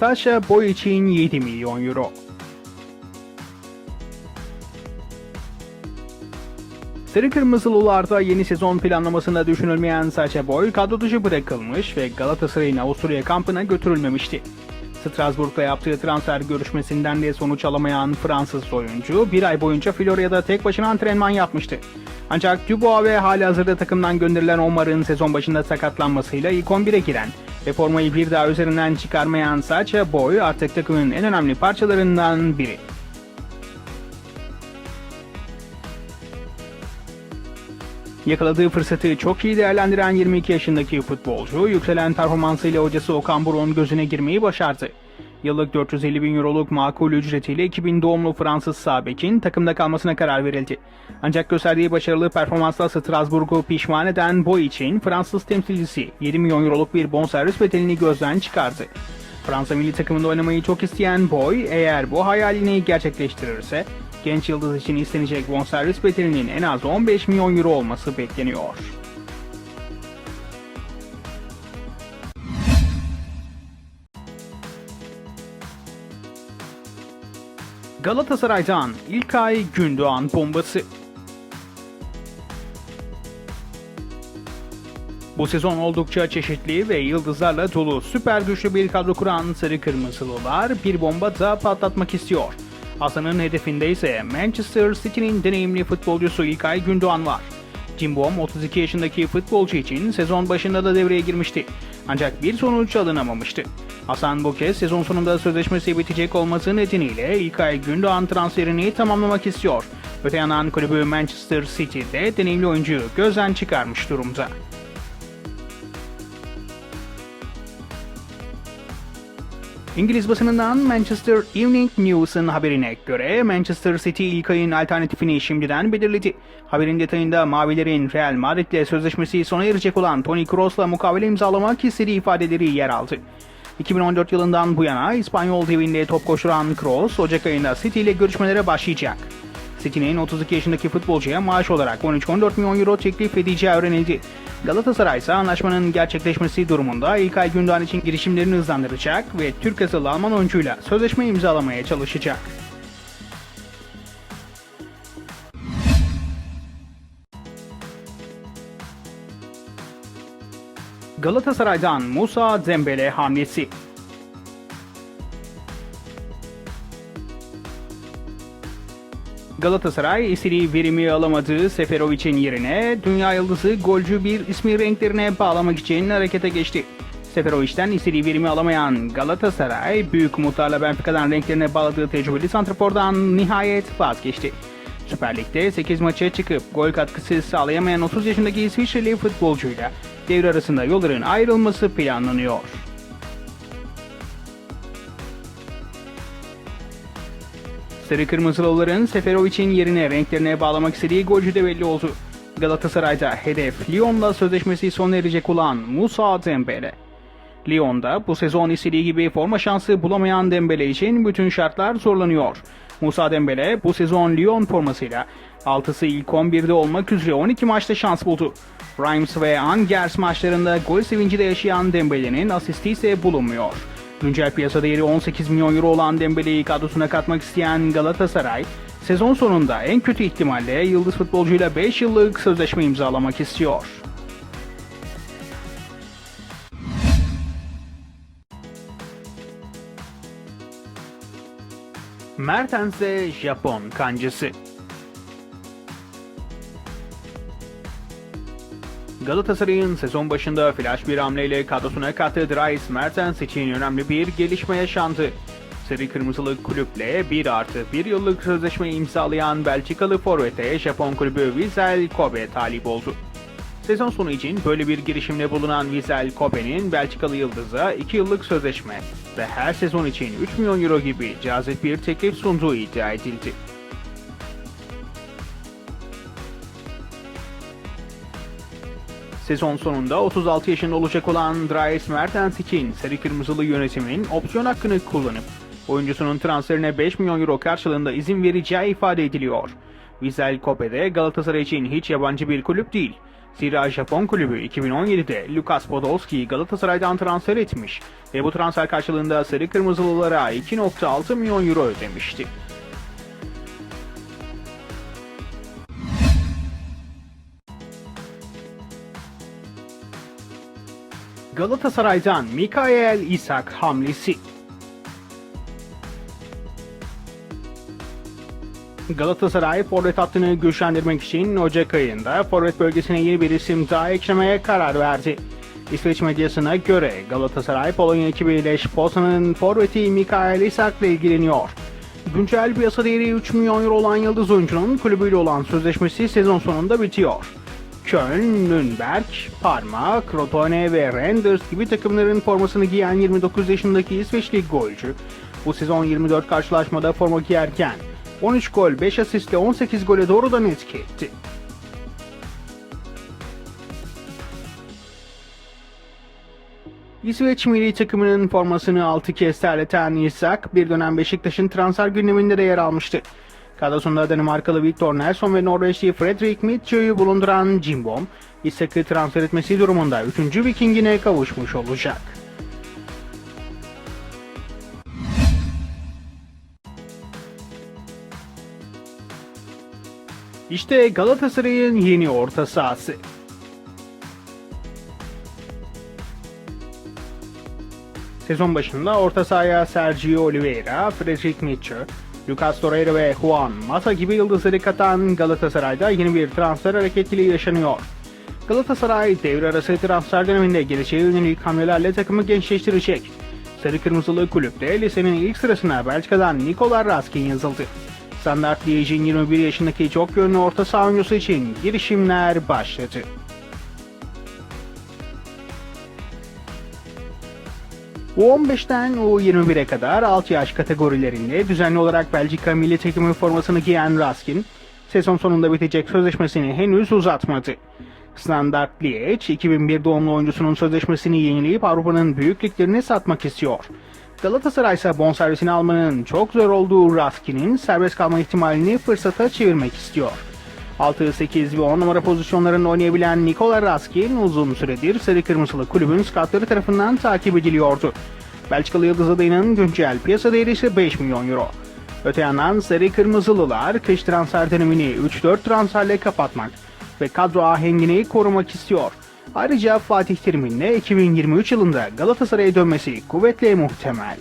Sasha Boy için 7 milyon euro. Sarı Kırmızılılarda yeni sezon planlamasında düşünülmeyen Sacha Boy kadro dışı bırakılmış ve Galatasaray'ın Avusturya kampına götürülmemişti. Strasbourg'la yaptığı transfer görüşmesinden de sonuç alamayan Fransız oyuncu bir ay boyunca Florya'da tek başına antrenman yapmıştı. Ancak Dubois ve hali hazırda takımdan gönderilen Omar'ın sezon başında sakatlanmasıyla ilk 11'e giren ve formayı bir daha üzerinden çıkarmayan Sacha Boy artık takımın en önemli parçalarından biri. Yakaladığı fırsatı çok iyi değerlendiren 22 yaşındaki futbolcu, yükselen performansıyla hocası Okan Buruk'un gözüne girmeyi başardı. Yıllık 450 bin euroluk makul ücretiyle 2000 doğumlu Fransız Sabek'in takımda kalmasına karar verildi. Ancak gösterdiği başarılı performansla Strasbourg'u pişman eden Boy için Fransız temsilcisi 7 milyon euroluk bir bonservis bedelini gözden çıkardı. Fransa milli takımında oynamayı çok isteyen Boy, eğer bu hayalini gerçekleştirirse, genç yıldız için istenecek bonservis bedelinin en az 15 milyon euro olması bekleniyor. Galatasaray'dan İlkay Gündoğan bombası. Bu sezon oldukça çeşitli ve yıldızlarla dolu süper güçlü bir kadro kuran Sarı Kırmızılılar bir bomba da patlatmak istiyor. Hasan'ın hedefinde ise Manchester City'nin deneyimli futbolcusu İlkay Gündoğan var. Cimbom 32 yaşındaki futbolcu için sezon başında da devreye girmişti. Ancak bir sonuç alınamamıştı. Hasan bu kez sezon sonunda sözleşmesi bitecek olması nedeniyle İlkay Gündoğan transferini tamamlamak istiyor. Öte yandan kulübü Manchester City'de deneyimli oyuncuyu gözden çıkarmış durumda. İngiliz basınından Manchester Evening News'un haberine göre Manchester City İlkay'ın alternatifini şimdiden belirledi. Haberin detayında Mavilerin Real Madrid'le sözleşmesi sona erecek olan Toni Kroos'la mukavele imzalamak istediği ifadeleri yer aldı. 2014 yılından bu yana İspanyol devinde top koşturan Kroos, Ocak ayında City ile görüşmelere başlayacak. City'nin 32 yaşındaki futbolcuya maaş olarak 13-14 milyon euro teklif edeceği öğrenildi. Galatasaray ise anlaşmanın gerçekleşmesi durumunda İlkay Gündoğan için girişimlerini hızlandıracak ve Türk asıllı Alman oyuncuyla sözleşme imzalamaya çalışacak. Galatasaray'dan Musa Dembele hamlesi. Galatasaray istediği verimi alamadığı Seferovic'in yerine dünya yıldızı golcü bir ismi renklerine bağlamak için harekete geçti. Seferovic'den istediği verimi alamayan Galatasaray büyük umutlarla Benfica'dan renklerine bağladığı tecrübeli santrafordan nihayet vazgeçti. Süper Lig'de 8 maça çıkıp gol katkısı sağlayamayan 30 yaşındaki İsviçreli futbolcuyla devre arasında yolların ayrılması planlanıyor. Sarı Kırmızılıların Seferovic'in yerine renklerine bağlamak istediği golcü de belli oldu. Galatasaray'da hedef Lyon'la sözleşmesi sona erecek olan Musa Dembele. Lyon'da bu sezon istediği gibi forma şansı bulamayan Dembele için bütün şartlar zorlanıyor. Musa Dembele bu sezon Lyon formasıyla 6'sı ilk 11'de olmak üzere 12 maçta şans buldu. Reims ve Angers maçlarında gol sevinci de yaşayan Dembele'nin asisti ise bulunmuyor. Güncel piyasa değeri 18 milyon euro olan Dembele'yi kadrosuna katmak isteyen Galatasaray, sezon sonunda en kötü ihtimalle yıldız futbolcuyla 5 yıllık sözleşme imzalamak istiyor. Mertens'e Japon kancısı. Galatasaray'ın sezon başında flash bir hamleyle kadrosuna kattığı Dries Mertens için önemli bir gelişme yaşandı. Sarı Kırmızılı kulüple 1 artı 1 yıllık sözleşme imzalayan Belçikalı forvete Japon kulübü Vissel Kobe talip oldu. Sezon sonu için böyle bir girişimde bulunan Vissel Kobe'nin Belçikalı Yıldız'a 2 yıllık sözleşme ve her sezon için 3 milyon euro gibi cazip bir teklif sunduğu iddia edildi. Sezon sonunda 36 yaşında olacak olan Dries Mertens için Sarı Kırmızılı yönetimin opsiyon hakkını kullanıp oyuncusunun transferine 5 milyon euro karşılığında izin vereceği ifade ediliyor. Vissel Kope de Galatasaray için hiç yabancı bir kulüp değil. Zira Japon kulübü 2017'de Lukas Podolski'yi Galatasaray'dan transfer etmiş ve bu transfer karşılığında Sarı Kırmızılılara 2.6 milyon euro ödemişti. Galatasaray'dan Mikael Isak hamlesi Galatasaray forvet hattını güçlendirmek için Ocak ayında forvet bölgesine yeni bir isim daha eklemeye karar verdi. İsveç medyasına göre Galatasaray Polonya ekibiyle Pozan'ın forveti Mikael Isak ile ilgileniyor. Güncel piyasa değeri 3 milyon euro olan yıldız oyuncunun kulübüyle olan sözleşmesi sezon sonunda bitiyor. Köln, Nürnberg, Parma, Crotone ve Renders gibi takımların formasını giyen 29 yaşındaki İsveçli golcü bu sezon 24 karşılaşmada forma giyerken 13 gol 5 asistle 18 gole doğrudan etki etti. İsveç milli takımının formasını 6 kez terleten Isak bir dönem Beşiktaş'ın transfer gündeminde de yer almıştı. Kadrosunda Danimarkalı Victor Nelson ve Norveçli Fredrik Mitchell'ı bulunduran Jimbom, Isak'ı transfer etmesi durumunda 3. Viking'ine kavuşmuş olacak. İşte Galatasaray'ın yeni orta sahası. Sezon başında orta sahaya Sergio Oliveira, Frederick Mitchell, Lucas Torreira ve Juan Mata gibi yıldızları katan Galatasaray'da yeni bir transfer hareketliliği yaşanıyor. Galatasaray devre arası transfer döneminde geleceğe yönelik hamlelerle takımı gençleştirecek. Sarı Kırmızılı kulüpte lisenin ilk sırasına Belçika'dan Nikola Raskin yazıldı. Standart Liège'in 21 yaşındaki çok yönlü orta saha oyuncusu için girişimler başladı. U15'ten U21'e kadar alt yaş kategorilerinde düzenli olarak Belçika milli takımı formasını giyen Raskin, sezon sonunda bitecek sözleşmesini henüz uzatmadı. Standard Liège, 2001 doğumlu oyuncusunun sözleşmesini yenileyip Avrupa'nın büyük satmak istiyor. Galatasaray ise bonservisini almanın çok zor olduğu Raskin'in serbest kalma ihtimalini fırsata çevirmek istiyor. 6, 8 ve 10 numara pozisyonlarında oynayabilen Nikola Raskin uzun süredir Sarı Kırmızılı kulübün skatları tarafından takip ediliyordu. Belçikalı Yıldız adayının güncel piyasa değeri ise 5 milyon euro. Öte yandan Sarı Kırmızılılar kış transfer dönemini 3-4 transferle kapatmak ve kadro ahengini korumak istiyor. Ayrıca Fatih Terim'in de 2023 yılında Galatasaray'a dönmesi kuvvetle muhtemel.